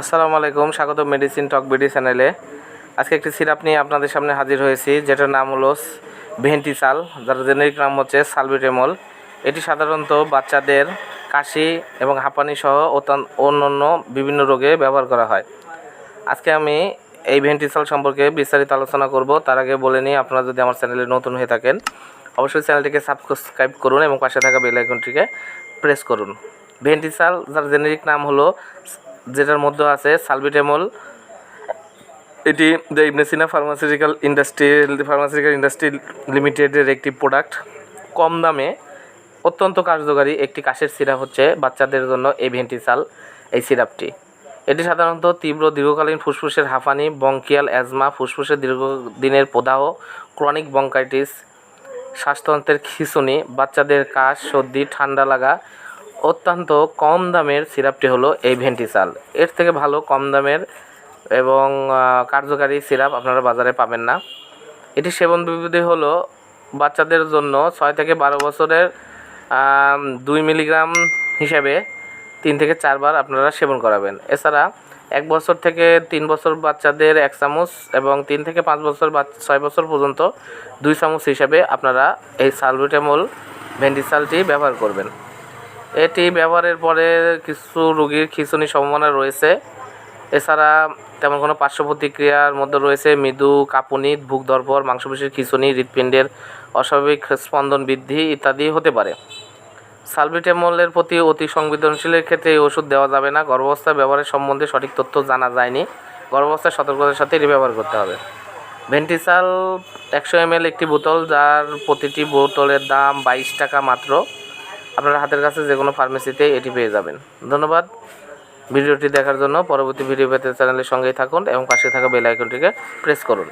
আসসালামু আলাইকুম, স্বাগত মেডিসিন টক বিডি চ্যানেলে আজকে একটি সিরাপ নিয়ে আপনাদের সামনে হাজির হয়েছি, যেটার নাম হলো ভেন্টি ভেন্টিসাল, যার জেনেরিক নাম হচ্ছে সালবিটেমল এটি সাধারণত বাচ্চাদের কাশি এবং হাঁপানি সহ অন্যান্য বিভিন্ন রোগে ব্যবহার করা হয়। আজকে আমি এই ভেন্টিসাল সম্পর্কে বিস্তারিত আলোচনা করব, তার আগে বলে নিই, আপনারা যদি আমার চ্যানেলে নতুন হয়ে থাকেন, অবশ্যই চ্যানেলটিকে সাবস্ক্রাইব করুন এবং পাশে থাকা বেল আইকনটিকে প্রেস করুন। ভেন্টিসাল, যার জেনেরিক নাম হলো যেটার মধ্যে আছে সালবিটেমল। এটি the Ibn Sina pharmaceutical industry pharmaceutical industry লিমিটেডের একটি প্রোডাক্ট কম দামে অত্যন্ত কার্যকারী একটি কাশের সিরাপ হচ্ছে বাচ্চাদের জন্য এই ভেন্টিসাল এই সিরাপটি। এটি সাধারণত তীব্র দীর্ঘকালীন ফুসফুসের হাঁফানি বঙ্কিয়াল অ্যাজমা, ফুসফুসের দীর্ঘদিনের প্রদাহ, ক্রনিক বঙ্কাইটিস শ্বাসতন্ত্রের খিঁচুনি, বাচ্চাদের কাশ, সর্দি, ঠান্ডা লাগা অত্যন্ত কম দামের সিরাপটি হলো এই ভেন্টিসাল। এর থেকে ভালো কম দামের এবং কার্যকারী সিরাপ আপনারা বাজারে পাবেন না। এটি সেবন বিবিধি হলো বাচ্চাদের জন্য ছয় থেকে বারো বছরের দুই মিলিগ্রাম হিসাবে তিন থেকে চারবার আপনারা সেবন করাবেন। এছাড়া এক বছর থেকে তিন বছর বাচ্চাদের এক চামচ এবং তিন থেকে পাঁচ বছর ছয় বছর পর্যন্ত দুই চামচ হিসাবে আপনারা এই সালবিটামল ভেন্ডিসালটি ব্যবহার করবেন। এটি ব্যবহারের পরে কিছু রোগীর খিঁচুনি সম্ভাবনা রয়েছে। এছাড়া তেমন কোনো পার্শ্ব প্রতিক্রিয়ার মধ্যে রয়েছে মৃদু, কাঁপুনি, বুক ধরপর মাংসপেশির খিঁচুনি, হৃৎপিণ্ডের অস্বাভাবিক স্পন্দন বৃদ্ধি ইত্যাদি হতে পারে। সালবিটেমলের প্রতি অতি সংবেদনশীলের ক্ষেত্রে এই ওষুধ দেওয়া যাবে না। গর্ভাবস্থায় ব্যবহারের সম্বন্ধে সঠিক তথ্য জানা যায়নি। গর্ভাবস্থায় সতর্কতার সাথে এটি ব্যবহার করতে হবে। ভেন্টিসাল একশো এম একটি বোতল, যার প্রতিটি বোতলের দাম বাইশ টাকা মাত্র। আপনার হাতের কাছে যে কোনো ফার্মেসিতে এটি পেয়ে যাবেন। ধন্যবাদ। ভিডিওটি দেখার জন্য পরবর্তী ভিডিও পেতে চ্যানেলের সঙ্গেই থাকুন এবং পাশে থাকা বেল আইকনটিকে প্রেস করুন।